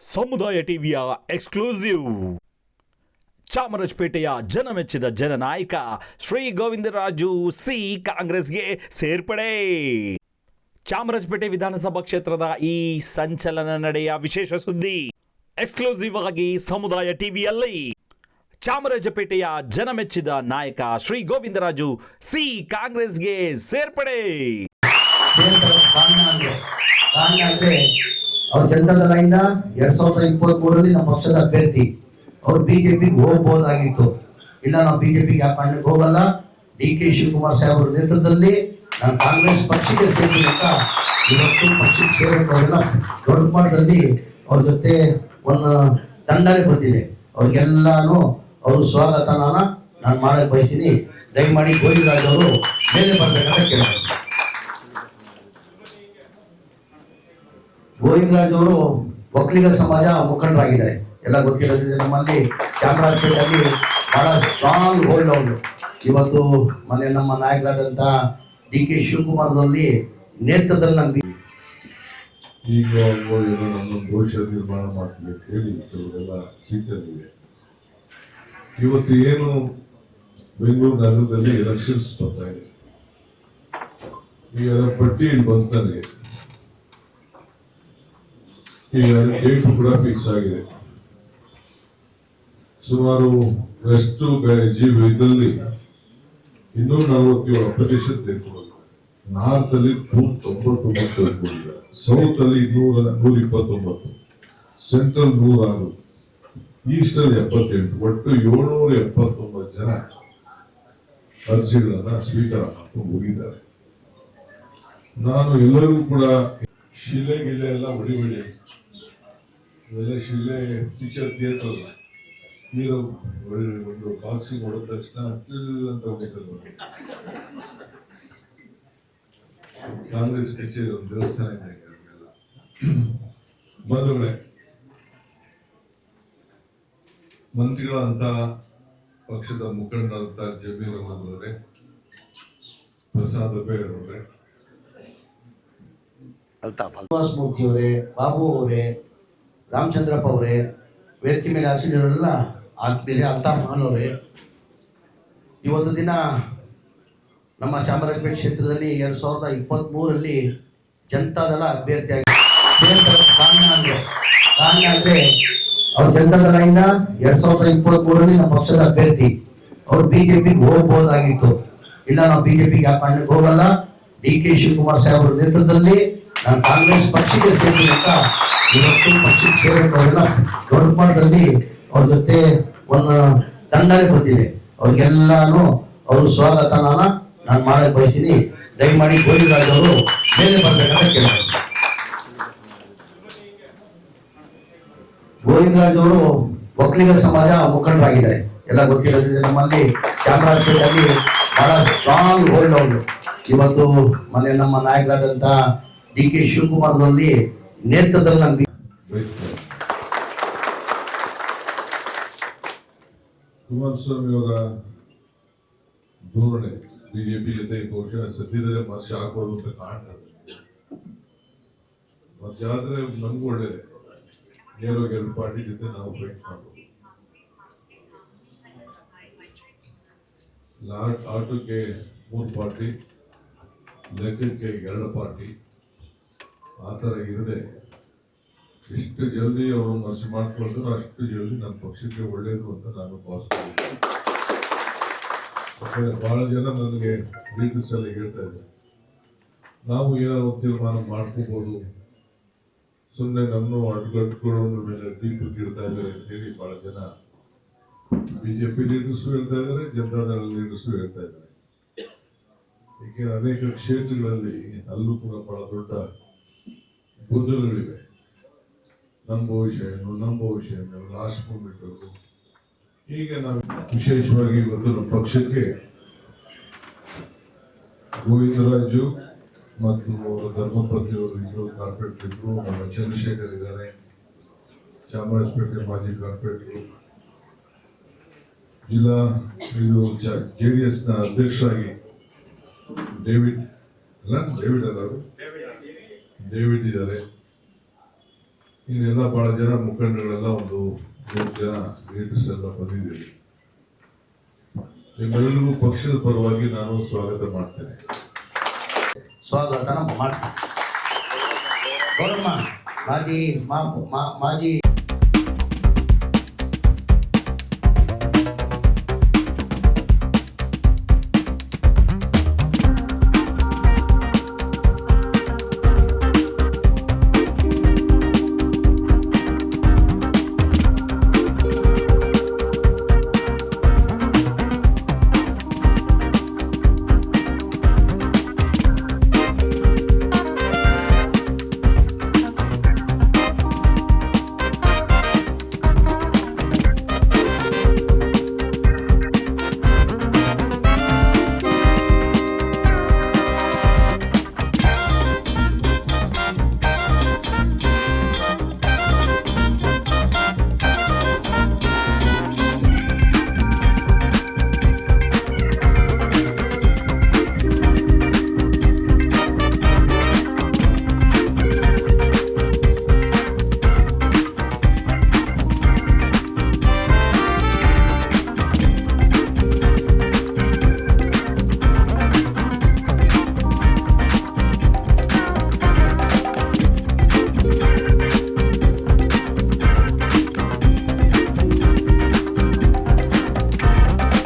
ಸಮುದಾಯ ಟಿವಿಯ ಎಕ್ಸ್ಕ್ಲೂಸಿವ್. ಚಾಮರಾಜಪೇಟೆಯ ಜನಮೆಚ್ಚಿದ ಜನನಾಯಕ ಶ್ರೀ ಗೋವಿಂದರಾಜು ಸಿ ಕಾಂಗ್ರೆಸ್ಗೆ ಸೇರ್ಪಡೆ. ಚಾಮರಾಜಪೇಟೆ ವಿಧಾನಸಭಾ ಕ್ಷೇತ್ರದ ಈ ಸಂಚಲನ ನಡೆಯ ವಿಶೇಷ ಸುದ್ದಿ. ಎಕ್ಸ್ಕ್ಲೂಸಿವ್ ಆಗಿ ಸಮುದಾಯ ಟಿವಿಯಲ್ಲಿ ಚಾಮರಾಜಪೇಟೆಯ ಜನಮೆಚ್ಚಿದ ನಾಯಕ ಶ್ರೀ ಗೋವಿಂದರಾಜು ಸಿ ಕಾಂಗ್ರೆಸ್ಗೆ ಸೇರ್ಪಡೆ. ಅವ್ರು ಜನತಾದಳದಿಂದ ಎರಡ್ ಸಾವಿರದ ಇಪ್ಪತ್ತ್ ಮೂರರಲ್ಲಿ ನಮ್ಮ ಪಕ್ಷದ ಅಭ್ಯರ್ಥಿ, ಅವ್ರು ಬಿಜೆಪಿಗೆ ಹೋಗ್ಬೋದಾಗಿತ್ತು. ಇಲ್ಲ, ನಾವು ಬಿಜೆಪಿಗೆ ಯಾಕೆ ಕಾರಣಕ್ಕೆ ಹೋಗಲ್ಲ? ಡಿ ಕೆ ಶಿವಕುಮಾರ್ ಸಾಹೇಬ್ರ ನೇತೃತ್ವದಲ್ಲಿ ನಾನು ಕಾಂಗ್ರೆಸ್ ಪಕ್ಷಕ್ಕೆ ಸೇರಿದಂತ ಇವತ್ತು ಪಕ್ಷಕ್ಕೆ ಸೇರಿದವರೆಲ್ಲ ದೊಡ್ಡ ಮಟ್ಟದಲ್ಲಿ ಅವ್ರ ಜೊತೆ ಒಂದು ತಂಡನೇ ಬಂದಿದೆ. ಅವ್ರಿಗೆಲ್ಲಾನು ಅವರು ಸ್ವಾಗತ ನಾನು ನಾನು ಮಾಡಕ್ ಬಯಸ್ತೀನಿ. ದಯಮಾಡಿ ಗೋವಿಂದರಾಜ್ ಅವರು ಮೇಲೆ ಬರ್ಬೇಕಂತ ಕೇಳ್ತೀನಿ. ಗೋವಿಂದರಾಜ್ ಅವರು ಒಕ್ಕಲಿಗ ಸಮಾಜ ಮುಖಂಡರಾಗಿದ್ದಾರೆ. ಎಲ್ಲ ಗೊತ್ತಿರೋದಿದೆ ನಮ್ಮಲ್ಲಿ. ಚಾಮರಾಜಪೇಟೆಯಲ್ಲಿ ಬಹಳ ಸ್ಟ್ರಾಂಗ್ ಹೋಲ್ಡ್ ಅವರು. ಇವತ್ತು ಮನೆ ನಮ್ಮ ನಾಯಕರಾದಂಥ ಡಿ ಕೆ ಶಿವಕುಮಾರ್ನಲ್ಲಿ ನೇತೃತ್ವದಲ್ಲಿ ಈಗ ಏನೋ ನಿರ್ಮಾಣ ಮಾಡ್ತೀವಿ ಅಂತ ಹೇಳಿ ಕೆಲವರೆಲ್ಲ ಚಿಂತನೆ ಇವತ್ತು ಏನು ಬೆಂಗಳೂರು ನಗರದಲ್ಲಿ ಎಲೆಕ್ಷನ್ಸ್ ಬರ್ತಾ ಇದೆ. ಈಗ ಪಟ್ಟಿ ಬಂತು ಈಗ ಡೇಟ್ ಕೂಡ ಫಿಕ್ಸ್ ಆಗಿದೆ. ಸುಮಾರು ವೆಸ್ಟ್ ಜಿ ಇದರಲ್ಲಿ ಇನ್ನೂ ನಲವತ್ತೇಳು ಅಪ್ಲಿಕೇಶನ್ ತೆಗೆದುಕೊಳ್ಳೋದು ನಾರ್ತ್ ಅಲ್ಲಿ ನೂರ ತೊಂಬತ್ತೊಂಬತ್ತು ತೆಗೆದುಕೊಂಡಿದ್ದಾರೆ ಸೌತ್ ಅಲ್ಲಿ ನೂರ ನೂರ ಇಪ್ಪತ್ತೊಂಬತ್ತು ಸೆಂಟ್ರಲ್ ನೂರ ಆರು ಈಸ್ಟ್ ಅಲ್ಲಿ ಎಪ್ಪತ್ತೆಂಟು. ಒಟ್ಟು ಏಳ್ನೂರ ಎಪ್ಪತ್ತೊಂಬತ್ತು ಜನ ಅರ್ಜಿಗಳನ್ನ ಸ್ವೀಕಾರ ಮಾಡ್ಕೊಂಡು ಹೋಗಿದ್ದಾರೆ. ನಾನು ಎಲ್ಲರಿಗೂ ಕೂಡ ಶಿಲೆ ಗಿಲೆ ಎಲ್ಲ ಹೊಡಿಬೇಡಿ ಇವೆಲ್ಲ ಶಿಲೆ ಟೀಚರ್ ಥಿಯೇಟರ್ ನೀರು ಒಂದು ಬಾಕ್ಸಿ ಹೊಡೆದ ತಕ್ಷಣ ಅಂತ ಹೋಗ್ಬೇಕಲ್ವ ಕಾಂಗ್ರೆಸ್ ಕಚೇರಿ ಒಂದು ದೇವಸ್ಥಾನ ಇದೆ. ಬಂಧುಗಳೇ ಮಂತ್ರಿಗಳಂತ ಪಕ್ಷದ ಮುಖಂಡರಂತ ಜಮೀರ್ ಅಹಮದ್ ಅವರೇ, ಪ್ರಸಾದ್ ಬೇರೆ ಅವರೇ. ಶ್ರೀನಿವಾಸ ಮೂರ್ತಿ ಅವರೇ, ಬಾಬು ಅವರೇ, ರಾಮಚಂದ್ರಪ್ಪ ಅವರೇ, ವೇದಿಕೆ ಮೇಲೆ ಹಾಸಿದವರೆಲ್ಲ ಆತ್ಮೀಯರೇ, ಅಲ್ತಾಫ್ ಖಾನ್ ಅವರೇ. ಇವತ್ತು ದಿನ ನಮ್ಮ ಚಾಮರಾಜಪೇಟೆ ಕ್ಷೇತ್ರದಲ್ಲಿ ಎರಡ್ ಸಾವಿರದ ಇಪ್ಪತ್ತ್ ಮೂರರಲ್ಲಿ ಜನತಾದಳ ಅಭ್ಯರ್ಥಿಯಾಗಿ ಅವ್ರು ಜನತಾದಳದಿಂದ ಎರಡ್ ಸಾವಿರದ ಇಪ್ಪತ್ತ್ ಮೂರರಲ್ಲಿ ನಮ್ಮ ಪಕ್ಷದ ಅಭ್ಯರ್ಥಿ. ಅವ್ರು ಬಿಜೆಪಿಗೆ ಹೋಗ್ಬೋದಾಗಿತ್ತು. ಇಲ್ಲ, ನಾವು ಬಿಜೆಪಿಗೆ ಆ ಕಾರಣಕ್ಕೆ ಹೋಗಲ್ಲ? ಡಿ ಕೆ ಶಿವಕುಮಾರ್ ಸಾಹೇಬ್ರ ನೇತೃತ್ವದಲ್ಲಿ ನಾನು ಕಾಂಗ್ರೆಸ್ ಪಕ್ಷಕ್ಕೆ ಅಂತ ಇವತ್ತು ಪಕ್ಷಕ್ಕೆ ಸೇರಿದವರೆಲ್ಲ ದೊಡ್ಡ ಮಟ್ಟದಲ್ಲಿ ಅವ್ರ ಜೊತೆ ಒಂದು ತಂಡನೇ ಬಂದಿದೆ ಅವ್ರಿಗೆಲ್ಲಾನು ಅವರು ಸ್ವಾಗತ ನಾನು ನಾನು ಮಾಡಕ್ ಬಯಸ್ತೀನಿ. ದಯಮಾಡಿ ಗೋವಿಂದರಾಜ್ ಅವರು ಮೇಲೆ ಬರ್ಬೇಕಂತ ಕೇಳ್ತೀನಿ ಗೋವಿಂದರಾಜ್ ಅವರು ಒಕ್ಕಲಿಗ ಸಮಾಜ ಮುಖಂಡರಾಗಿದ್ದಾರೆ. ಎಲ್ಲ ಗೊತ್ತಿರೋದಿದೆ ನಮ್ಮಲ್ಲಿ ಚಾಮರಾಜಪೇಟೆಯಲ್ಲಿ ಬಹಳ ಸ್ಟ್ರಾಂಗ್ ಹೋಲ್ಡ್ ಅವರು. ಇವತ್ತು ಮನೆ ನಮ್ಮ ನಾಯಕರಾದಂಥ ಡಿ ಕೆ ಶಿವಕುಮಾರ್ನಲ್ಲಿ ನೇತೃತ್ವದಲ್ಲಿ ಬಯಸ್ತಾರೆ ಕುಮಾರಸ್ವಾಮಿ ಅವರ ಧೋರಣೆ ಬಿಜೆಪಿ ಜೊತೆ ಬಹುಶಃ ಸದ್ಯದಲ್ಲೇ ಮರ್ಷ ಹಾಕೋದು ಅಂತ ಕಾಣ್ತದೆ ಮರ್ಷ ಆದ್ರೆ ನಮಗೂ ಒಳ್ಳೇದೆ. ನೇರವಾಗಿ ಎರಡು ಪಾರ್ಟಿ ಜೊತೆ ನಾವು ಫೈಟ್ ಮಾಡ್ಬೋದು. ಆಟೋಕ್ಕೆ ಮೂರು ಪಾರ್ಟಿ, ಲೆಕ್ಕಕ್ಕೆ ಎರಡು ಪಾರ್ಟಿ. ಆ ಥರ ಇರದೆ ಎಷ್ಟು ಜಲ್ದಿ ಅವರು ಮನಸ್ಸು ಮಾಡ್ಕೊಳ್ತಾರೋ ಅಷ್ಟು ಜಲ್ದಿ ನಮ್ಮ ಪಕ್ಷಕ್ಕೆ ಒಳ್ಳೆಯದು ಅಂತ ನಾನು ಭಾವಿಸ್ತೀನಿ. ಭಾಳ ಜನ ನನಗೆ ಎಲ್ಲ ಹೇಳ್ತಾ ಇದ್ದಾರೆ. ನಾವು ಏನಾದ್ರು ತೀರ್ಮಾನ ಮಾಡ್ಕೋಬಹುದು ಸುಮ್ಮನೆ ನಮ್ಮನ್ನು ಅಡ್ಗಟ್ಕೊಳ್ಳೋದ್ರ ಮೇಲೆ ದೀಪಕ್ಕೆ ಇಡ್ತಾ ಇದ್ದಾರೆ ಅಂತೇಳಿ ಬಹಳ ಜನ ಬಿಜೆಪಿ ಲೀಡರ್ಸು ಹೇಳ್ತಾ ಇದ್ದಾರೆ ಜನತಾದಳ ಲೀಡರ್ಸು ಹೇಳ್ತಾ ಇದ್ದಾರೆ. ಏಕೆಂದರೆ ಅನೇಕ ಕ್ಷೇತ್ರಗಳಲ್ಲಿ ಅಲ್ಲೂ ಕೂಡ ಬಹಳ ದೊಡ್ಡ ಗೊಂದಲಗಳಿವೆ ನಮ್ಮ ಭವಿಷ್ಯ ಏನು ನಮ್ಮ ಭವಿಷ್ಯ ಏನು ಲಾಸ್ಟ್ ಮೂಮೆಂಟ್ ಹೀಗೆ ನಾವು ವಿಶೇಷವಾಗಿ ಇವತ್ತು ನಮ್ಮ ಪಕ್ಷಕ್ಕೆ ಗೋವಿಂದರಾಜು ಮತ್ತು ಅವರ ಧರ್ಮಪತ್ನಿಯವರು ಇದ್ರು ಕಾರ್ಪೊರೇಟ್ ಇದ್ರು ನಮ್ಮ ಚಂದ್ರಶೇಖರ್ ಇದ್ದಾರೆ. ಚಾಮರಾಜಪೇಟೆ ಮಾಜಿ ಕಾರ್ಪೊರೇಟರು ಜಿಲ್ಲಾ ಇದು ಜೆ ಡಿ ಎಸ್ನ ಅಧ್ಯಕ್ಷರಾಗಿ ಡೇವಿಡ್, ಅಲ್ಲ ಡೇವಿಡ್ ಅಲ್ಲ ಇದ್ದಾರೆ ಇನ್ನೆಲ್ಲ ಬಹಳ ಜನ ಮುಖಂಡಗಳೆಲ್ಲ ಒಂದು ಮೂರು ಜನ ಲೀಡರ್ಸ್ ಎಲ್ಲ ಬಂದಿದ್ದೀವಿ ನಿಮ್ಮೆಲ್ಲರಿಗೂ ಪಕ್ಷದ ಪರವಾಗಿ ನಾನು ಸ್ವಾಗತ ಮಾಡ್ತೇನೆ. ಸ್ವಾಗತ ಮಾಜಿ ಮಾಜಿ